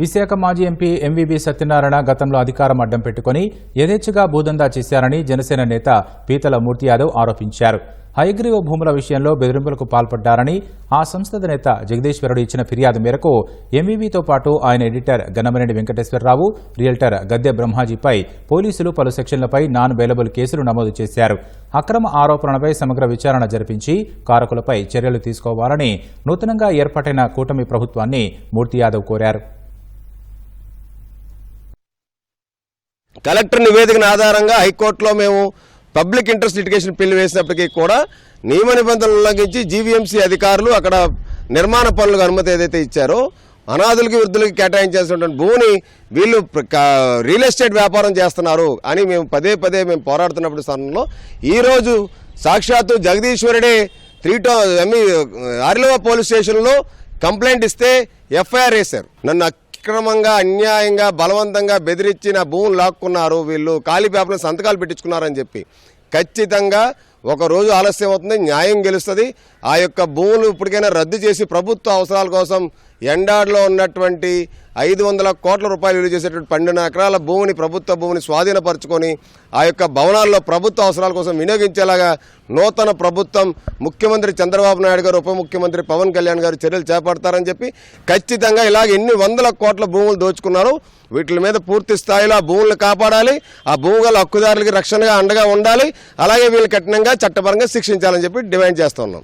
విశాఖ మాజీ ఎంపీ ఎంవీబీ సత్యనారాయణ గతంలో అధికారం అడ్డం పెట్టుకుని యథేచ్ఛగా భూదందా చేశారని జనసేన నేత పీతల మూర్తి యాదవ్ ఆరోపించారు. హైగ్రీవ భూముల విషయంలో బెదిరింపులకు పాల్పడ్డారని ఆ సంస్థ నేత జగదీశ్వరుడు ఇచ్చిన ఫిర్యాదు మేరకు ఎంవీబీతో పాటు ఆయన ఎడిటర్ గన్నమనేని వెంకటేశ్వరరావు రియల్టర్ గద్దె బ్రహ్మాజీపై పోలీసులు పలు సెక్షన్లపై నాన్ బెయిలబుల్ కేసులు నమోదు చేశారు. అక్రమ ఆరోపణలపై సమగ్ర విచారణ జరిపించి కారకులపై చర్యలు తీసుకోవాలని నూతనంగా ఏర్పాటైన కూటమి ప్రభుత్వాన్ని మూర్తి యాదవ్ కోరారు. కలెక్టర్ నివేదికను ఆధారంగా హైకోర్టులో మేము పబ్లిక్ ఇంట్రెస్ట్ లిటిగేషన్ పిల్లి వేసినప్పటికీ కూడా నియమ నిబంధనలు ఉల్లంఘించి జీవీఎంసీ అధికారులు అక్కడ నిర్మాణ పనులకు అనుమతి ఏదైతే ఇచ్చారో అనాథులకి వృద్ధులకి కేటాయించాల్సినటువంటి భూమిని వీళ్ళు రియల్ ఎస్టేట్ వ్యాపారం చేస్తున్నారు అని మేము పదే పదే మేము పోరాడుతున్నప్పుడు సమయంలో ఈరోజు సాక్షాత్తు జగదీశ్వరుడే త్రీ టౌ ఎమ్మి ఆరిలవ పోలీస్ స్టేషన్లో కంప్లైంట్ ఇస్తే ఎఫ్ఐఆర్ వేశారు. నన్ను అక్రమంగా అన్యాయంగా బలవంతంగా బెదిరించి నా భూములు లాక్కున్నారు. వీళ్ళు ఖాళీ పేపర్లు సంతకాలు పెట్టించుకున్నారని చెప్పి. ఖచ్చితంగా ఒక రోజు ఆలస్యం అవుతుంది న్యాయం గెలుస్తుంది. ఆ యొక్క భూములు ఇప్పటికైనా రద్దు చేసి ప్రభుత్వ అవసరాల కోసం ఎండాడులో ఉన్నటువంటి ఐదు వందల కోట్ల రూపాయలు విలువ చేసేటువంటి పన్నెండు ఎకరాల భూమిని ప్రభుత్వ భూమిని స్వాధీనపరచుకొని ఆ యొక్క భవనాల్లో ప్రభుత్వ అవసరాల కోసం వినియోగించేలాగా నూతన ప్రభుత్వం ముఖ్యమంత్రి చంద్రబాబు నాయుడు గారు ఉప ముఖ్యమంత్రి పవన్ కళ్యాణ్ గారు చర్యలు చేపడతారని చెప్పి ఖచ్చితంగా ఇలాగ ఎన్ని వందల కోట్ల భూములు దోచుకున్నారు వీటి మీద పూర్తి స్థాయిలో ఆ భూములను కాపాడాలి. ఆ భూముల హక్కుదారులకి రక్షణగా అండగా ఉండాలి. అలాగే వీళ్ళు కఠినంగా చట్టపరంగా శిక్షించాలని చెప్పి డిమాండ్ చేస్తున్నాం